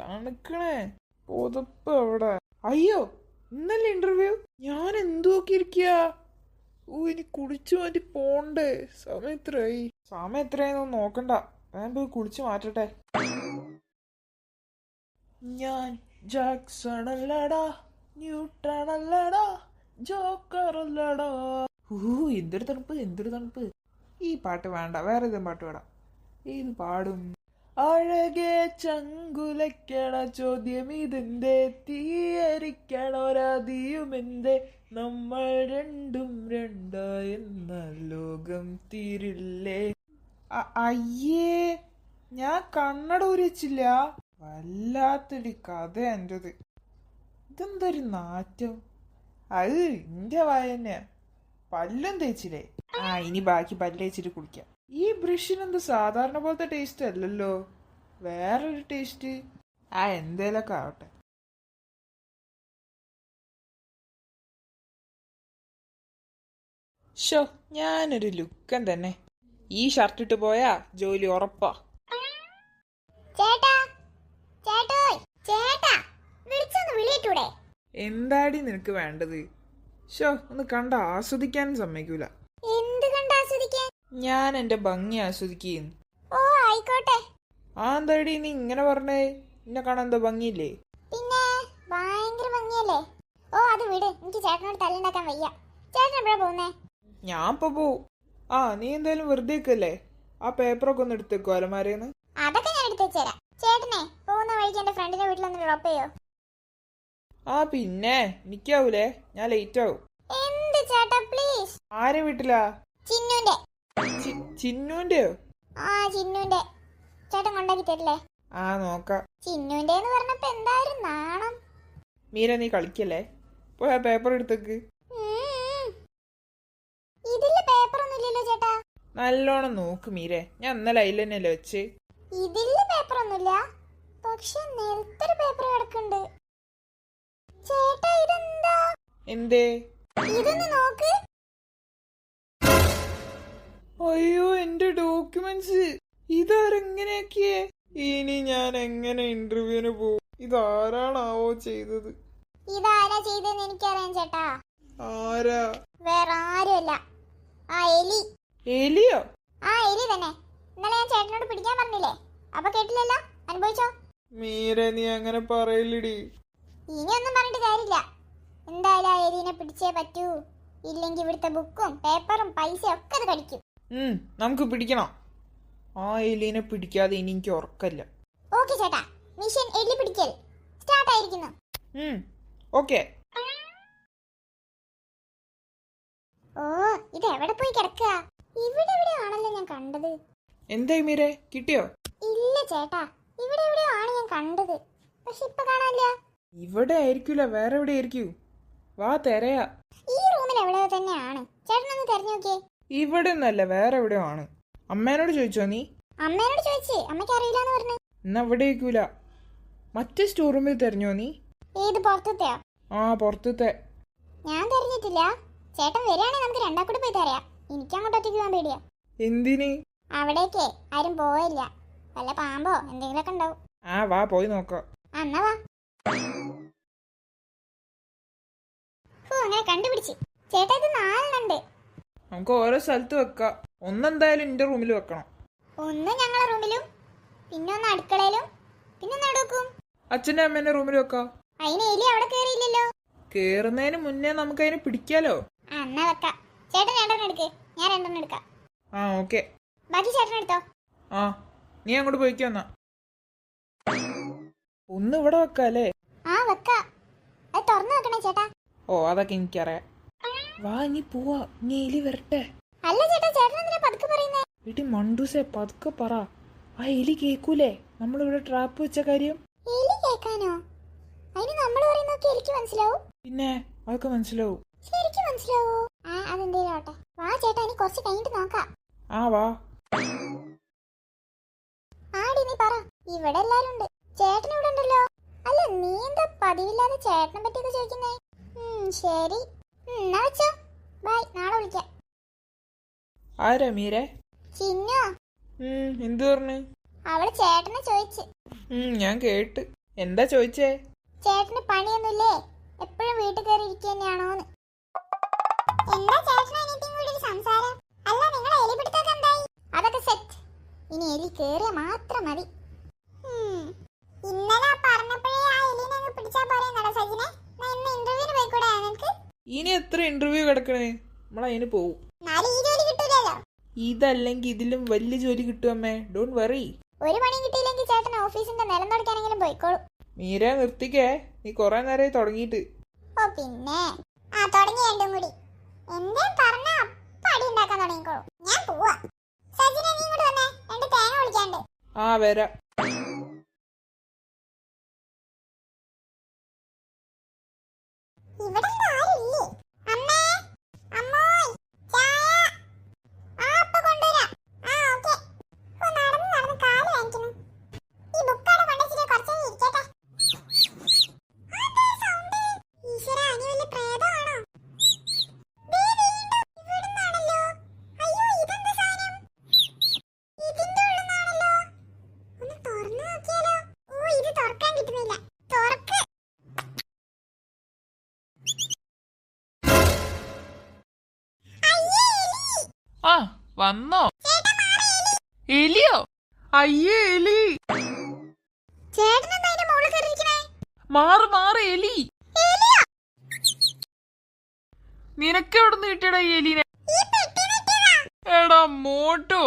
തണുക്കണേ. പുതപ്പ് അവിടെ. അയ്യോ ഇന്നല്ലേ ഇന്റർവ്യൂ ഞാൻ എന്തുമൊക്കെ ഇരിക്കുക ഓ ഇനി കുളിച്ചു മാറ്റി പോണ്ടേ. സമയം എത്രയായി? സമയം എത്രയായിരുന്നു നോക്കണ്ട. ഞാൻ പോയി കുളിച്ചു മാറ്റട്ടെ. ഞാൻ ജാക്സൺ അല്ലടാ ന്യൂട്ടൺ അല്ലടാ ജോക്കർ അല്ലടാ. ഊ എന്തൊരു തണുപ്പ് എന്തൊരു തണുപ്പ്. ഈ പാട്ട് വേണ്ട വേറെ ഏതും പാട്ട് വേണം ഏത് പാടും? അഴകെ ചങ്കുലയ്ക്കണ ചോദ്യം ഇതിന്റെ തീയരിക്കണൊരതിയുമെന്റെ നമ്മൾ രണ്ടും രണ്ടായെന്ന ലോകം തീരില്ലേ? അയ്യേ ഞാൻ കണ്ണട ഉരച്ചില്ല. വല്ലാത്തൊരു കഥ എന്റെത് ഇതെന്തൊരു നാറ്റം. അത് എന്റെ വായന പല്ലും തേച്ചില്ലേ? ആ ഇനി ബാക്കി പല്ലേച്ചിട്ട് കുടിക്കാം ഈ ബ്രഷിനെന്ത് സാധാരണ പോലത്തെ ടേസ്റ്റ് അല്ലല്ലോ. വേറൊരു ടേസ്റ്റ് ആ എന്തേലൊക്കെ ആവട്ടെ. ഷോ ഞാനൊരു ലുക്കൻ തന്നെ. ഈ ഷർട്ട് ഇട്ട് പോയാ ജോലി ഉറപ്പാ. എന്താടി നിനക്ക് വേണ്ടത്? ഷോ ഒന്ന് കണ്ട ആസ്വദിക്കാനും സമ്മതിക്കൂല. ഞാൻ എന്റെ ഭംഗി ആസ്വദിക്കുന്നു ഓ ആയിക്കോട്ടെ. ആ എന്താടി നീ ഇങ്ങനെ പറഞ്ഞേ? എന്നെ കാണാൻ എന്താ ഭംഗിയില്ലേ? പിന്നെ ഭയങ്കര ഭംഗിയല്ലേ? ഓ അത് വിട്. എനിക്ക് ചേട്ടനോട് തല്ലുണ്ടാക്കാൻ വയ്യ. ചേട്ടൻ എപ്പോഴാ പോകുന്നേ? ഞാൻ ഇപ്പൊ പോവും ആ നീ എന്തായാലും വെറുതെ വെക്കല്ലേ ആ പേപ്പറൊക്കെ ഒന്ന് എടുത്തേക്കോ അലമാരേന്ന്? അതൊക്കെ ഞാൻ എടുത്തു വെച്ചുതരാം ചേട്ടനെ പോകുന്ന വഴിക്ക് എന്റെ ഫ്രണ്ടിന്റെ വീട്ടിലൊന്ന് ഡ്രോപ്പ് ചെയ്യോ? ആ പിന്നെ. എനിക്കാവൂലേ. ഞാൻ ലേറ്റ് ആവും. എന്ത് ചേട്ടാ പ്ലീസ് ആരെ വീട്ടിലാ? ചിന്നുന്റെ. ചിന്നുന്റെയോ ആ ചിന്നുന്റെ. ചേട്ടൻ കൊണ്ടാക്കി തരില്ലേ? ആ നോക്കാം. ചിന്നുന്റെ എന്ന് പറഞ്ഞപ്പോ എന്തായാലും നാണം. മീര നീ കളിക്കല്ലേ? പോയി ആ പേപ്പർ എടുത്തേക്ക്. ഇതിൽ പേപ്പർ ഒന്നും ഇല്ലല്ലോ ചേട്ടാ. നല്ലോണം നോക്ക് മീരെ. ഞാൻ ഇന്നലെ അതിൽ തന്നെയല്ലേ വെച്ച്. ഇതിൽ പേപ്പർ ഒന്നുമില്ല പക്ഷെ നിലത്തൊരു പേപ്പർ കിടക്കുന്നുണ്ട്. ചേട്ടാ ഇതെന്താ? എന്തേ? ഇതൊന്ന് നോക്ക്. അയ്യോ എന്റെ ഡോക്യുമെന്റ്സ്. ഇതാരെങ്ങനെയൊക്കെയേ? ഇനി ഞാൻ എങ്ങനെ ഇന്റർവ്യൂവിന് പോകും? ഇതാരാണാവോ ചെയ്തത്? ഇതാരാ ചെയ്തെന്ന് എനിക്കറിയാം ചേട്ടാ. ആരാ? വേറെ ആരുമല്ല ആ എലി. എലിയോ? ആ എലി തന്നെ. ഇന്നലെ ഞാൻ ചേട്ടനോട് പിടിക്കാൻ പറഞ്ഞില്ലേ? അപ്പൊ കേട്ടില്ലല്ലോ? അനുഭവിച്ചോ? മീര നീ അങ്ങനെ പറയില്ലടി. ഇനിയൊന്നും പറഞ്ഞിട്ട് കാര്യമില്ല. എന്തായാലും ആ എലിനെ പിടിച്ചേ പറ്റൂ. ഇല്ലെങ്കിൽ ഇവിടുത്തെ ബുക്കും പേപ്പറും പൈസയും ഒക്കെ അത് കടിക്കും നമുക്ക് പിടിക്കണം. ആ എലിനെ പിടിക്കാതെ ഇനി എനിക്ക് ഉറക്കല്ല ഓക്കെ ചേട്ടാ മിഷൻ എലി പിടിക്കൽ സ്റ്റാർട്ട് ആയിരിക്കുന്നു. ഓക്കെ. ഓ ഇത് എവിടെ പോയി കിടക്കുക ഇവിടെ ഇവിടെ ആണല്ലോ ഞാൻ കണ്ടത്. എന്തായി മീരെ കിട്ടിയോ? ഇല്ല ചേട്ടാ ഇവിടെ എവിടെയോ ആണ് ഞാൻ കണ്ടത്. പക്ഷെ ഇപ്പൊ കാണാനില്ല. ഇവിടെ ആയിരിക്കൂല വേറെ എവിടെ ആയിരിക്കൂ? വാ തെരയാ. ഈ റൂമിൽ എവിടെയോ തന്നെയാണ്. ചേട്ടനൊന്ന് തെരഞ്ഞു നോക്കിയേ. ഇവിടെ നിന്നല്ല വേറെ എവിടെയോ ആണ്. അമ്മേനോട് ചോദിച്ചോ നീ? അമ്മേനോട് ചോദിച്ചേ അമ്മയ്ക്ക് അറിയില്ലാന്ന് പറഞ്ഞു. എന്നാ ഇവിടെ ഇരിക്കൂല. മറ്റേ സ്റ്റോർ റൂമിൽ തെരഞ്ഞോ നീ? ഏത് പുറത്തത്തെയോ ആ പുറത്തത്തെ. ഞാൻ തെരഞ്ഞിട്ടില്ല. ചേട്ടൻ വരികയാണെങ്കിൽ നമുക്ക് രണ്ടാം കൂടെ പോയി തരാം എനിക്ക് അങ്ങോട്ട് ഒറ്റയ്ക്ക് പോകാൻ പേടിയാ. എന്തിന്? അവിടേക്ക് ആരും പോയില്ല വല്ല പാമ്പോ എന്തെങ്കിലുമൊക്കെ ഉണ്ടാവും. ആ വാ പോയി നോക്കാം. എന്നാ വാ. ഓ അങ്ങനെ കണ്ടുപിടിച്ച്. ചേട്ടാ ഇത് നാലെണ്ണുണ്ട് നമുക്ക് ഓരോ സ്ഥലത്ത് വെക്കാം. ഒന്നെന്തായാലും എന്റെ റൂമിൽ വെക്കണം. ഒന്ന് ഞങ്ങളെ റൂമിലും പിന്നെ ഒന്ന് അടുക്കളയിലും പിന്നെ നടക്കും അച്ഛന്റെ അമ്മേന്റെ റൂമിൽ വെക്കാം. അതിന് എലി അവിടെ കേറിയില്ലല്ലോ. കേറുന്നതിന് മുന്നേ നമുക്ക് അതിനെ പിടിക്കാലോ? ആ എന്നാ വെക്കാം. ചേട്ടൻ രണ്ടെണ്ണം എടുക്ക്. ഞാൻ രണ്ടെണ്ണം എടുക്കാം. ആ ഓക്കെ. ബാക്കി ചേട്ടൻ എടുത്തോ? ആ നീ അങ്ങോട്ട് പോയിക്കോ എന്നാ. ഒന്ന് ഇവിടെ വെക്കാല്ലേ? ആ വെക്കാം. അത് തുറന്നു വെക്കണേ ചേട്ടാ. ഓ അതൊക്കെ എനിക്കറിയാം. വാ ഇനി പോവാ. ഇനി എലി വരട്ടെ. അല്ല ചേട്ടാ ചേട്ടൻ എന്തിനാ പതുക്കെ പറയുന്നേ? വീട്ടിൽ മണ്ടൂസെ പതുക്കെ പറ. ആ എലി കേക്കൂലേ? നമ്മളിവിടെ ട്രാപ്പ് വെച്ച കാര്യം? എലി കേക്കാനോ? അതിന് നമ്മൾ പറയുന്നൊക്കെ എനിക്ക് മനസ്സിലാവും. പിന്നെ അതൊക്കെ മനസ്സിലാവും. ശരിക്കും മനസ്സിലാവോ? ആ അതെന്തേലും ആവട്ടെ. വാ ചേട്ടാ ഇനി കുറച്ച് കഴിഞ്ഞിട്ട് നോക്കാം. ആ വാ. ആടി നീ പറ. ഇവിടെ എല്ലാരും ഉണ്ട്. ചേട്ടൻ ഇവിടെ ഉണ്ടല്ലോ. അല്ല നീ എന്താ പതിവില്ലാതെ ചേട്ടനെ പറ്റിയൊക്കെ ചോദിക്കുന്നേ? ഉം, ശരി. ബൈ നാളെ വിളിക്കാം. ആരാ മീരെ? ചിന്നു? എന്ത് പറഞ്ഞു? അവൾ ചേട്ടനെ ചോദിച്ചു. ഞാൻ കേട്ട്. എന്താ ചോദിച്ചേ? ചേട്ടന് പണിയൊന്നുമില്ലേ? എപ്പോഴും വീട്ടിൽ കയറി ഇരിക്കുക തന്നെയാണോന്ന്. എന്താ ചേട്ടനും അനിയത്തിയും കൂടി സംസാരം? അല്ല നിങ്ങളെ എലി പിടുത്തൊക്കെ എന്തായി? അതൊക്കെ സെറ്റ് ഇനി എലി കേറിയ മാത്രം മതി. ഇന്നലെ പറഞ്ഞപ്പോഴേ ആ എലിനെ അങ്ങ് പിടിച്ചാ പോരെന്നടാ സജിനെ. ഇന്ന് ഇന്റർവ്യൂവിന് പോയിക്കൂടെ നിനക്ക്? ഇനി എത്ര ഇന്റർവ്യൂ കിടക്കണേ? നമ്മളതിന് പോവും. ഇതല്ലെങ്കിൽ ഇതിലും വലിയ ജോലി കിട്ടുമമ്മേ ഡോണ്ട് വെറി ഒരു പണി കിട്ടിയില്ലെങ്കിൽ ചേട്ടൻ ഓഫീസിന്റെ നിലം തുടക്കാനെങ്കിലും പോയിക്കോളൂ. മീര നിർത്തിക്കേ. നീ കുറെ നേരമായി തുടങ്ങിയിട്ട്. ഓ പിന്നെ. ആ തുടങ്ങി രണ്ടും കൂടി. എന്തേ പറഞ്ഞ അപ്പ അടി ഉണ്ടാക്കാൻ തുടങ്ങിക്കോളൂ. ഞാൻ പോവാ. സജിന നീ ഇങ്ങോട്ട് വന്നേ. രണ്ട് തേങ്ങ വിളിക്കാണ്ട് ആ വരാം. ഇവിടെ ആ വന്നോ. എലിയോ അയ്യേ എലി മാറു? മാറ് എലി നിനക്കെവിടുന്ന് കിട്ടിയടാ ഈ എലിനെ. എടാ മോട്ടോ